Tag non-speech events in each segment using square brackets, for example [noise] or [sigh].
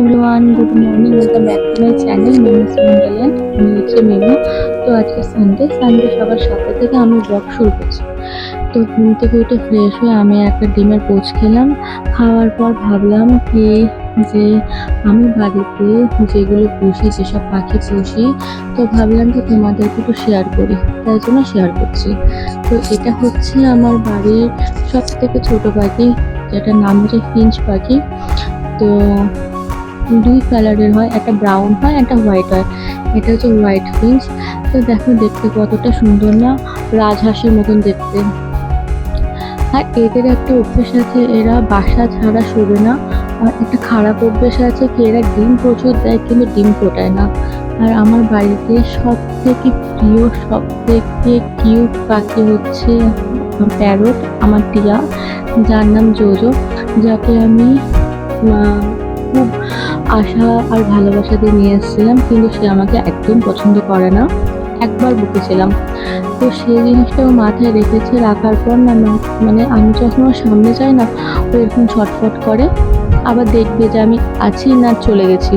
Everyone good morning welcome back to my channel Memo's Wonderland আমি হচ্ছে memo তো আজকে সানডে সানডে সকাল সাতটা থেকে আমি ব্লগ শুরু করছি। তো ঘুম থেকে উঠে ফ্রেশ হয়ে আমি একটা ডিমের পোচ খেলাম। খাওয়ার পর ভাবলাম কি যে আমি বাড়িতে যেগুলো পুষি, যেসব পাখি পুষি, তো ভাবলাম যে তোমাদেরকে একটু শেয়ার করি। তাই জন্য শেয়ার করছি। তো এটা হচ্ছে আমার বাড়ির সব থেকে ছোটো পাখি, যেটার নাম হচ্ছে ফিঞ্চ পাখি। তো দুই কালারের হয়, একটা ব্রাউন হয়, একটা হোয়াইট হয়। এটা হচ্ছে হোয়াইট ফিঞ্চ তো দেখো দেখতে কতটা সুন্দর না, রাজহাঁসের মতন দেখতে। আর এদের একটা অভ্যেস আছে, এরা বাসা ছাড়া শোবে না। আর একটা খারাপ অভ্যেস আছে কি, এরা ডিম প্রচুর দেয় কিন্তু ডিম ফোটায় না। আর আমার বাড়িতে সব থেকে প্রিয় সব থেকে কিউট পাখি হচ্ছে প্যারট আমার টিয়া, যার নাম জোজো, যাকে আমি খুব আশা আর ভালোবাসা দিয়ে নিয়ে এসেছিলাম, কিন্তু সে আমাকে একদম পছন্দ করে না। একবার বকেছিলাম তো সেই জিনিসটাও মাথায় রেখেছে রাখার পর না মানে আমি যখন ওর সামনে যাই না, ও এরকম ছটফট করে। আবার দেখবে যে আমি আছি না, চলে গেছি।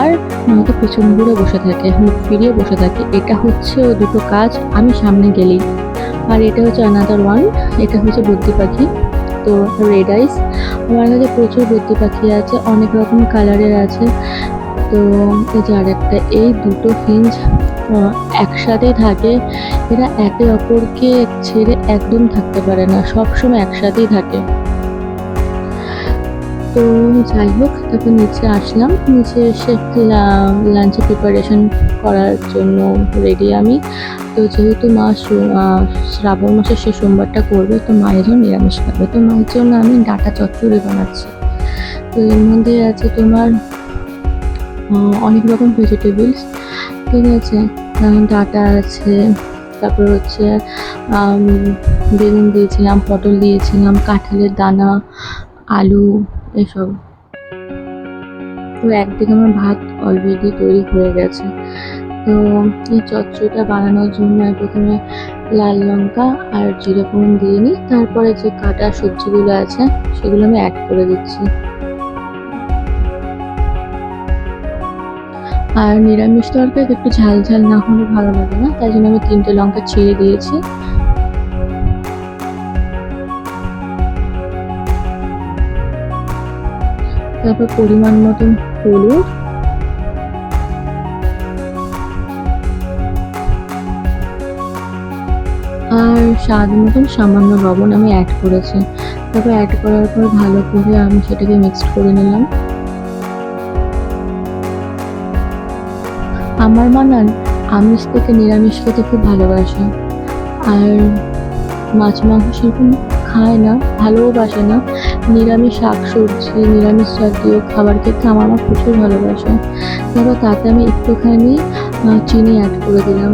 আর আমাকে পেছন ঘুরে বসে থাকে, মুখ ফিরিয়ে বসে থাকে। এটা হচ্ছে ও দুটো কাজ, আমি সামনে গেলেই। আর এটা হচ্ছে আনাদার ওয়ান এটা হচ্ছে বুদ্ধি পাখি। তো রেড আইস আমার কাছে প্রচুর বুদ্ধি পাখি আছে, অনেক রকম কালারের আছে। তো এই যে আরেকটা, এই দুটো ফিঞ্চ একসাথেই থাকে। এরা একে অপরকে ছেড়ে একদম থাকতে পারে না, সবসময় একসাথেই থাকে। তো যাই হোক তারপর নিচে আসলাম। নিচে এসে লাঞ্চে প্রিপারেশন করার জন্য রেডি আমি। তো যেহেতু মা শ্রাবণ মাসের সে সোমবারটা করবে, তো মায়ের জন্য নিরামিষ খাবে। তো মায়ের জন্য আমি ডাটা চচ্চড়ি বানাচ্ছি। তো এর মধ্যে আছে তোমার অনেক রকম ভেজিটেবলস ঠিক আছে ডাটা আছে, তারপর হচ্ছে বেগুন দিয়েছিলাম, পটল দিয়েছিলাম, কাঁঠালের দানা, আলু এসব। তো একদিকে আমার ভাত অলরেডি তৈরি হয়ে গেছে। তো এই চচ্চড়িটা বানানোর জন্য প্রথমে লাল লঙ্কা আর জিরে দিয়ে নিই। তারপরে যে কাটা সবজিগুলো আছে, সেগুলো আমি অ্যাড করে দিচ্ছি। আর নিরামিষ তরকারি একটু ঝাল ঝাল না হলে ভালো লাগে না। তাই জন্য আমি তিনটে লঙ্কা ছিঁড়ে দিয়েছি। তারপর পরিমাণ মতন হলুদ। আর স্বাদ মতন সামান্য লবণ আমি অ্যাড করেছি। তারপর অ্যাড করার পর ভালো করে আমি সেটাকে মিক্সড করে নিলাম। আমার মানান আমিষ থেকে নিরামিষ খেতে খুব ভালোবাসে। আর মাছ মাংস সেরকম খায় না, ভালোও বাসে না। নিরামিষ শাক সবজি নিরামিষ জাতীয় খাবার খেতে আমার মা প্রচুর ভালোবাসে। তারপর তাতে আমি একটুখানি চিনি অ্যাড করে দিলাম।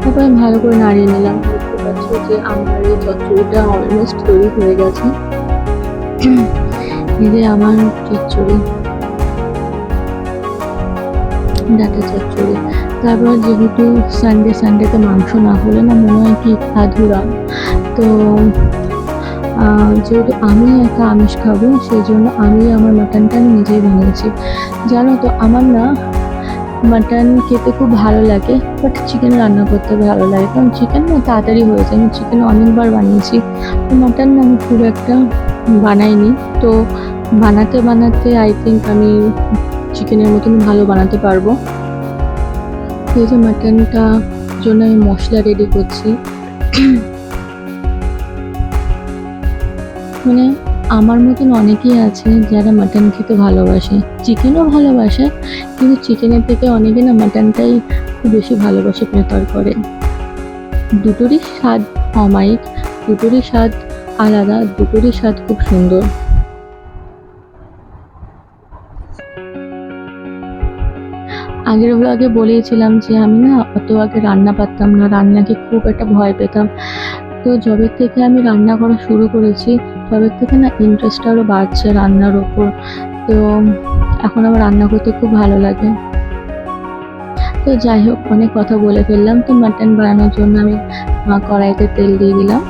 তারপর আমি ভালো করে নাড়িয়ে নিলাম। দেখতে পাচ্ছ যে আমার এই চচ্চড়িটা অলমোস্ট তৈরি হয়ে গেছে। [clears throat] যে আমার চচ্চড়ি। ডাটা চচ্চড়ি। তারপর যেহেতু সানডে সানডেতে মাংস না হলে না মনে হয় কি আধুরা। তো যেহেতু আমি একা আমিষ খাব সেই জন্য আমি আমার মাটনটা আমি নিজেই বানিয়েছি। জানো তো, আমার না মাটন খেতে খুব ভালো লাগে বাট চিকেন রান্না করতে ভালো লাগে। কারণ চিকেন না তাড়াতাড়ি হয়ে যায়। আমি চিকেন অনেকবার বানিয়েছি। তো মাটন না আমি খুব একটা বানাইনি। তো বানাতে বানাতে আই থিঙ্ক আমি চিকেনের মতন ভালো বানাতে পারব। এই যে মাটনটা জন্য আমি মশলা রেডি করছি। মানে আমার মতন অনেকেই আছে যারা মাটন খেতে ভালোবাসে। চিকেনও ভালোবাসে, কিন্তু চিকেনের থেকে অনেকে না মাটনটাই খুব বেশি ভালোবাসে প্রেফার করে। দুটোরই স্বাদ অমায়িক, দুটোরই স্বাদ আলাদা, দুটোরই স্বাদ খুব সুন্দর। আগের ব্লগে বলেছিলাম যে আমি না অত আগে রান্না পারতাম না, রান্নাকে খুব একটা ভয় পেতাম। তো যবে থেকে আমি রান্না করা শুরু করেছি। তবে থেকে না ইন্টারেস্ট আরও বাড়ছে রান্নার ওপর। তো এখন আমার রান্না করতে খুব ভালো লাগে। তো যাই হোক, অনেক কথা বলে ফেললাম। তো মাটন বানানোর জন্য আমি কড়াইতে তেল দিয়ে দিলাম।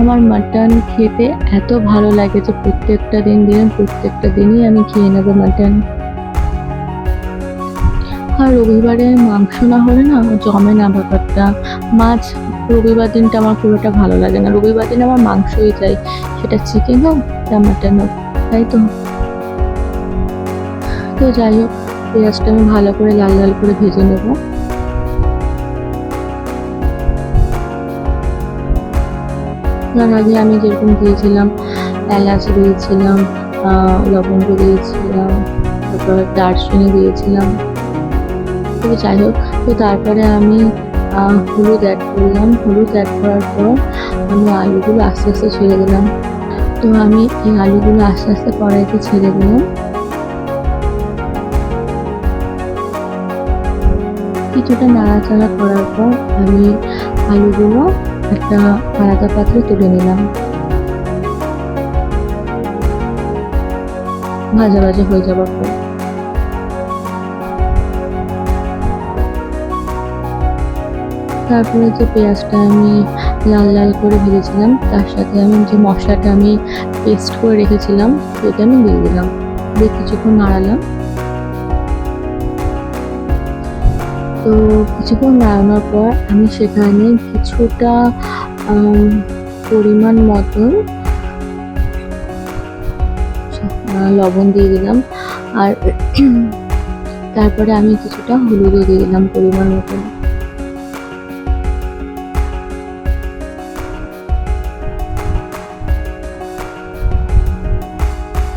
আমার মাটন খেতে এত ভালো লাগে যে প্রত্যেকটা দিন দিন, প্রত্যেকটা দিনই আমি খেয়ে নেব মাটন আর রবিবারে মাংস না হলে না জমে না ব্যাপারটা। মাছ রবিবার দিনটা আমার পুরোটা ভালো লাগে না। রবিবার দিন আমার মাংসই চাই। সেটা চিকেন হোক বা মাটন হোক, তাই তো? তো যাই হোক, পেঁয়াজটা আমি ভালো করে লাল লাল করে ভেজে নেব। তার আগে আমি যেরকম দিয়েছিলাম, এলাচ দিয়েছিলাম লবঙ্গ দিয়েছিলাম, তারপর দারচিনি দিয়েছিলাম। তো যাই হোক, তো তারপরে আমি হলুদ অ্যাড করলাম। হলুদ অ্যাড করার পর আমি আলুগুলো আস্তে আস্তে ছেড়ে দিলাম। তো আমি এই আলুগুলো আস্তে আস্তে কড়াইতে ছেড়ে দিলাম। কিছুটা নাড়াচাড়া করার পর আমি আলুগুলো একটা আলাদা পাত্রে তুলে নিলাম। ভাজা ভাজা হয়ে যাওয়ার পর। তারপরে যে পেঁয়াজটা আমি লাল লাল করে ভেজেছিলাম, তার সাথে আমি যে মশলাটা আমি পেস্ট করে রেখেছিলাম, সেটা আমি দিয়ে দিলাম। দিয়ে কিছুক্ষণ নাড়ালাম। তো কিছুক্ষণ নাড়ানোর পর আমি সেখানে কিছুটা পরিমাণ মতন লবণ দিয়ে দিলাম। আর তারপরে আমি কিছুটা হলুদও দিয়ে দিলাম পরিমাণ মতন।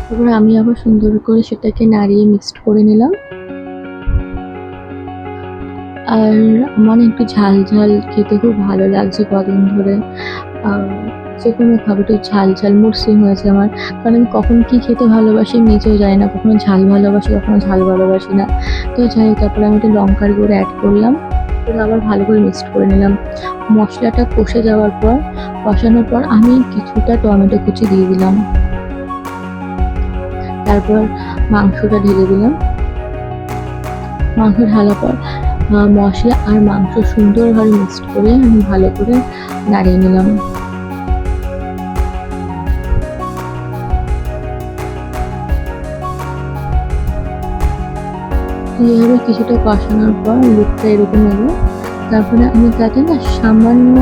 তারপরে আমি আবার সুন্দর করে সেটাকে নাড়িয়ে মিক্সড করে নিলাম। আর আমার একটু ঝাল ঝাল খেতে খুব ভালো লাগছে কদিন ধরে। যে কোনো খাবারটা ঝাল ঝাল মরসিং হয়েছে আমার। কারণ আমি কখন কী খেতে ভালোবাসি নিজেও জানি না। কখনো ঝাল ভালোবাসি, কখনো ঝাল ভালোবাসি না। তো যাই তারপরে আমি একটু লঙ্কার গুঁড়ো অ্যাড করলাম। করে আবার ভালো করে মিক্সড করে নিলাম। মশলাটা কষে যাওয়ার পর, কষানোর পর আমি কিছুটা টমেটো কুচি দিয়ে দিলাম। তারপর মাংসটা ঢেলে দিলাম। মাংস ঢালার পর মশলা আর মাংস সুন্দরভাবে মিক্সড করে আমি ভালো করে নাড়িয়ে নিলাম। এইভাবে কিছুটা কষানোর পর লুকটা এরকম এলো। তারপরে আমি তাতে না সামান্য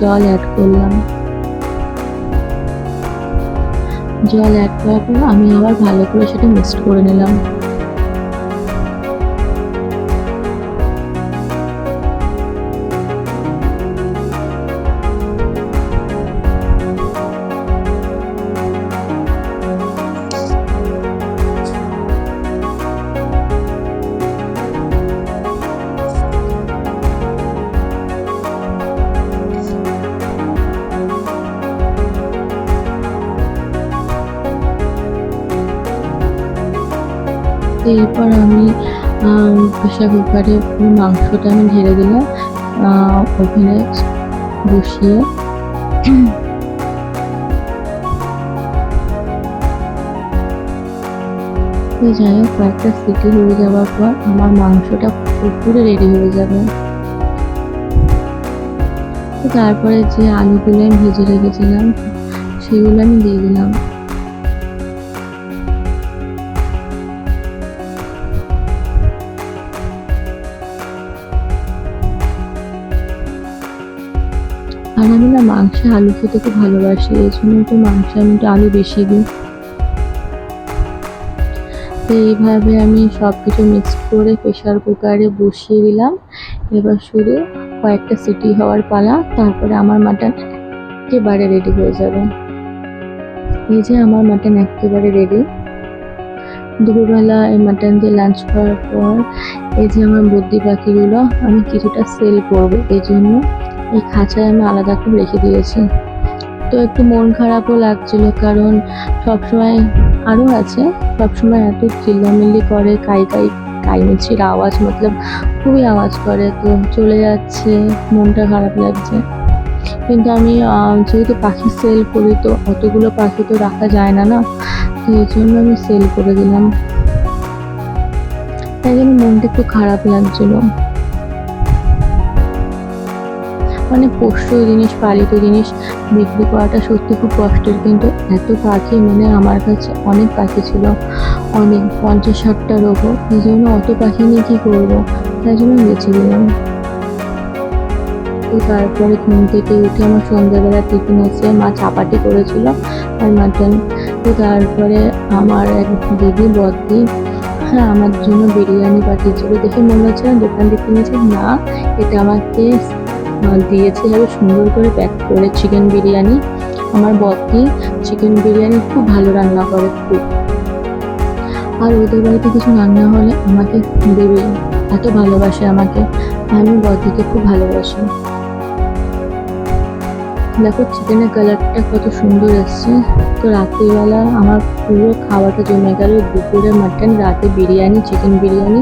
জল অ্যাড করলাম। জল অ্যাড করার পর আমি আবার ভালো করে সেটা মিক্সড করে নিলাম। তো এরপর আমি প্রেশার কুকারে মাংসটা আমি ঢেলে দিলাম ওভেনে বসিয়ে। তো যাই হোক, কয়েকটা সিটি হয়ে যাওয়ার পর আমার মাংসটা পুরো রেডি হয়ে যাবে। তারপরে যে আলুগুলো আমি ভেজে রেখেছিলাম, সেগুলো আমি দিয়ে দিলাম। আর আমি না মাংসে আলু খেতে খুব ভালোবাসি, এই জন্য একটু মাংসে আমি একটু আলু বেশি দিই। তো এইভাবে আমি সব কিছু মিক্স করে প্রেশার কুকারে বসিয়ে দিলাম। এবার শুধু কয়েকটা সিটি হওয়ার পালা, তারপরে আমার মাটন একেবারে রেডি হয়ে যাবে। এই যে আমার মাটন একেবারে রেডি দুপুরবেলা এই মাটন দিয়ে লাঞ্চ করার পর এই যে আমার বুদ্ধি পাখিগুলো, আমি কিছুটা সেল করব, এই জন্য এই খাঁচায় আমি আলাদা করে রেখে দিয়েছি। তো একটু মন খারাপও লাগছিল, কারণ সবসময় আরও আছে, সবসময় এত চিল্লামিল্লি করে, কাই কাই কাইমিচির আওয়াজ, মতলব খুবই আওয়াজ করে, তো চলে যাচ্ছে, মনটা খারাপ লাগছে। কিন্তু আমি যেহেতু পাখি সেল করি, তো অতগুলো পাখি তো রাখা যায় না না? তো এই জন্য আমি সেল করে দিলাম। তাই জন্য মনটা একটু খারাপ লাগছিল। মানে পোষ্য জিনিস, পালিত জিনিস বিক্রি করাটা সত্যি খুব কষ্টের। কিন্তু এত পাখি মানে আমার কাছে অনেক পাখি ছিল, অনেক পঞ্চাশ ষাটটার ওপর এই জন্য অত পাখি নিয়ে কী করব? তাই জন্য বেছে দিলাম তো তারপরে ঘুম থেকে উঠে আমার সন্ধ্যাবেলা টিফিন এসে মা চাপাটি করেছিল আর মাটন। তো তারপরে আমার এক দিদি বদ্দি হ্যাঁ আমার জন্য বিরিয়ানি পাঠিয়েছিল। দেখে মনে হচ্ছে দোকান থেকে না, এটা আমাকে দিয়েছে যাবে সুন্দর করে প্যাক করে চিকেন বিরিয়ানি, আমার বদ্দি চিকেন বিরিয়ানি খুব ভালো রান্না করে খুব। আর ওদের বাড়িতে কিছু রান্না হলে আমাকে দেবে, এত ভালোবাসে আমাকে, আমি বদ্দিকে খুব ভালোবাসি। দেখো চিকেনের কালারটা কত সুন্দর এসছে। তো রাত্রিবেলা আমার পুরো খাওয়াটা জমে গেল, দুপুরে মাটন রাতে বিরিয়ানি চিকেন বিরিয়ানি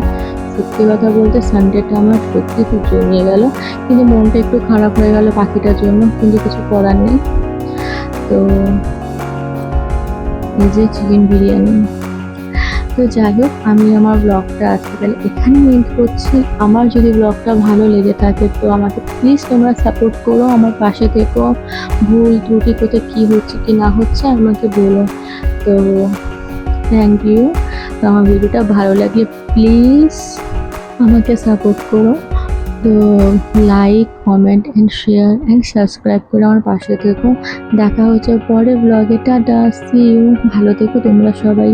সত্যি কথা বলতে সানডেটা আমার সত্যি খুব জমিয়ে গেল। কিন্তু মনটা একটু খারাপ হয়ে গেল পাখিটার জন্য, কিন্তু কিছু করার নেই। তো এই যে চিকেন বিরিয়ানি। তো যাই হোক, আমি আমার ব্লগটা আজকে তাহলে এখানে এন্ড করছি। আমার যদি ব্লগটা ভালো লেগে থাকে, তো আমাকে প্লিজ তোমরা সাপোর্ট করো, আমার পাশে থেকো। ভুল ত্রুটি কোথায়, কী হচ্ছে, কি না হচ্ছে, আমাকে বলো। তো থ্যাংক ইউ তো আমার ভিডিওটা ভালো লাগলে প্লিজ আমাকে সাপোর্ট করো। তো like comment and share and subscribe করে আমার পাশে থেকো। দেখা হচ্ছে পরে ব্লগে টাটা সি ইউ ভালো থেকো তোমরা সবাই।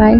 বাই